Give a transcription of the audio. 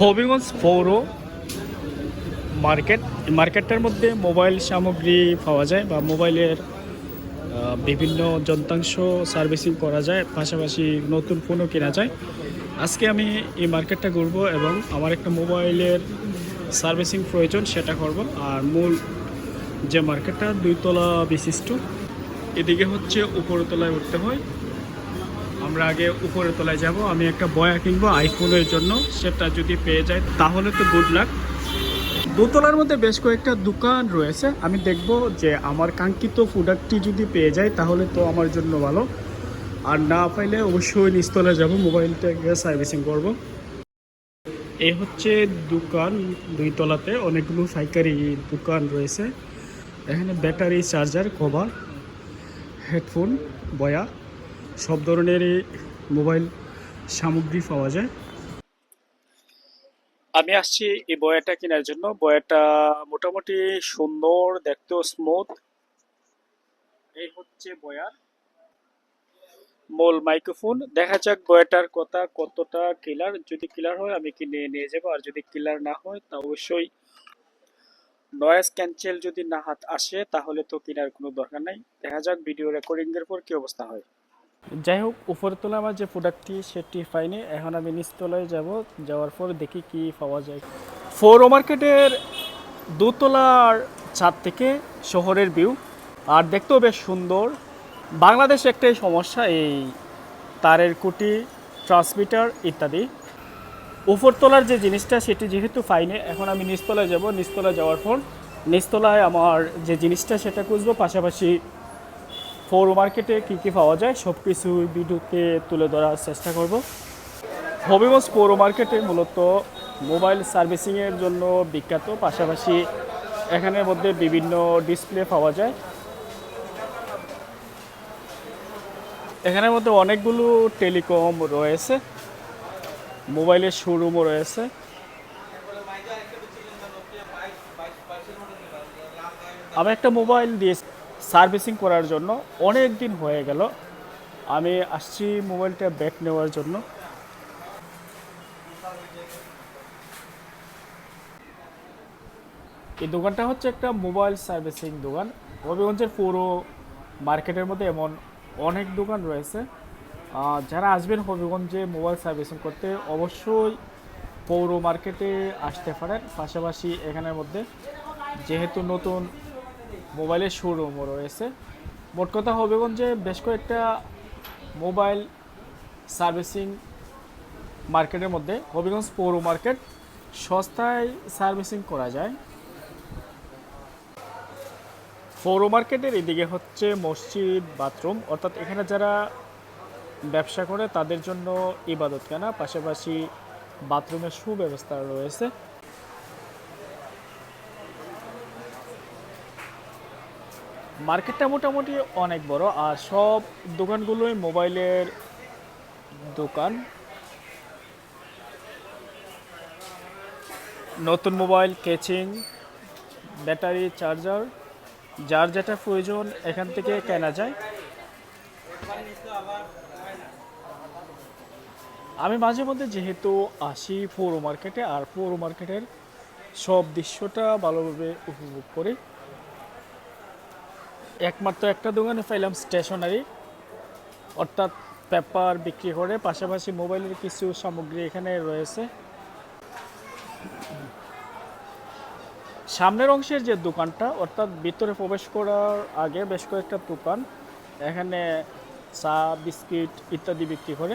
হবিগঞ্জ পৌর মার্কেট। মার্কেটটার মধ্যে মোবাইল সামগ্রী পাওয়া যায় বা মোবাইলের বিভিন্ন যন্ত্রাংশ সার্ভিসিং করা যায়, পাশাপাশি নতুন ফোনও কেনা যায়। আজকে আমি এই মার্কেটটা ঘুরবো এবং আমার একটা মোবাইলের সার্ভিসিং প্রয়োজন সেটা করব। আর মূল যে মার্কেটটা, দুইতলা বিশিষ্ট, এদিকে হচ্ছে উপরের তলায় উঠতে হয়। আমরা আগে উপরের তলায় যাব। আমি একটা বয়া কিনবো আইফোনের জন্য, সেটা যদি পেয়ে যায়, তাহলে তো গুড লাক দোতলার মধ্যে বেশ কয়েকটা দোকান রয়েছে। আমি দেখব যে আমার কাঙ্ক্ষিত প্রোডাক্টটি যদি পেয়ে যায়, তাহলে তো আমার জন্য ভালো। আর না পাইলে অবশ্যই নিচতলায় যাব মোবাইলটাকে সার্ভিসিং করব। এই হচ্ছে দোকান দুই তলাতে, অনেকগুলো সাইকারি দোকান রয়েছে। এখানে ব্যাটারি চার্জার কভার হেডফোন বয়া। সব ধরনেরই মোবাইল সামগ্রী পাওয়া যায়। আমি আসছি এই বয়াটা কেনার জন্য। বয়াটা মোটামুটি সুন্দর, দেখতেও স্মুথ এই হচ্ছে বয়ার মূল মাইক্রোফোন দেখা যাক বয়াটার কথা কতটা কিলার যদি ক্লিয়ার হয়, আমি কিনে নিয়ে যাব। আর যদি ক্লিয়ার না হয়, তা অবশ্যই নয়েজ ক্যান্সেল যদি না হাত আসে, তাহলে তো কেনার কোনো দরকার নাই। দেখা যাক ভিডিও রেকর্ডিং এর পর কি অবস্থা হয়। যাই হোক, উপরের তলায় আমার যে প্রোডাক্টটি সেটি পাইনি এখন আমি নিচতলায় যাব, যাওয়ার পর দেখি কি পাওয়া যায়। ফোর মার্কেটের দোতলার ছাদ থেকে শহরের ভিউ আর দেখতেও বেশ সুন্দর। বাংলাদেশে একটাই সমস্যা, এই তারের কুটি ট্রান্সমিটার ইত্যাদি। উপরতলার যে জিনিসটা, সেটি যেহেতু পাইনি এখন আমি নিচতলায় যাব। নিচতলায় যাওয়ার পর নিচতলায় আমার যে জিনিসটা, সেটা খুঁজবো। পাশাপাশি পৌর মার্কেটে কী কী পাওয়া যায়, সব কিছু ভিডিওতে তুলে ধরার চেষ্টা করব। হবিগঞ্জ পৌর মার্কেটে মূলত মোবাইল সার্ভিসিংয়ের জন্য বিখ্যাত, পাশাপাশি এখানের মধ্যে বিভিন্ন ডিসপ্লে পাওয়া যায়। এখানের মধ্যে অনেকগুলো টেলিকম রয়েছে, মোবাইলের শোরুমও রয়েছে। আমি একটা মোবাইল দিয়ে সার্ভিসিং করার জন্য অনেক দিন হয়ে গেল। আমি আসছি মোবাইলটা ব্যাক নেওয়ার জন্য। এই দোকানটা হচ্ছে একটা মোবাইল সার্ভিসিং দোকান। হবিগঞ্জের পুরো মার্কেটের মধ্যে এমন অনেক দোকান রয়েছে। যারা আসবেন হবিগঞ্জে মোবাইল সার্ভিসিং করতে অবশ্যই পৌর মার্কেটে আসতে পারেন। পাশাপাশি এখানের মধ্যে যেহেতু নতুন মোবাইলের শোরুমও রয়েছে। মোট কথা হবিগঞ্জে বেশ কয়েকটা মোবাইল সার্ভিসিং মার্কেটের মধ্যে হবিগঞ্জ পৌর মার্কেট সস্তায় সার্ভিসিং করা যায়। পৌর মার্কেটের এদিকে হচ্ছে মসজিদ, বাথরুম, অর্থাৎ এখানে যারা ব্যবসা করে তাদের জন্য ইবাদতখানা, পাশাপাশি বাথরুমের সুব্যবস্থা রয়েছে। মার্কেটটা মোটামুটি অনেক বড়, আর সব দোকানগুলোই মোবাইলের দোকান। নতুন মোবাইল, কেচিং, ব্যাটারি, চার্জার, যার যেটা প্রয়োজন এখান থেকে কেনা যায়। আমি মাঝে মধ্যে যেহেতু আসি পৌর মার্কেটে, আর পৌর মার্কেটের সব দৃশ্যটা ভালোভাবে উপভোগ করি। একমাত্র একটা দোকানে পাইলাম স্টেশনারি অর্থাৎ পেপার বিক্রি করে, পাশাপাশি মোবাইলের কিছু সামগ্রী এখানে রয়েছে। সামনের অংশের যে দোকানটা, অর্থাৎ ভিতরে প্রবেশ করার আগে বেশ কয়েকটা দোকান, এখানে চা, বিস্কিট ইত্যাদি বিক্রি করে।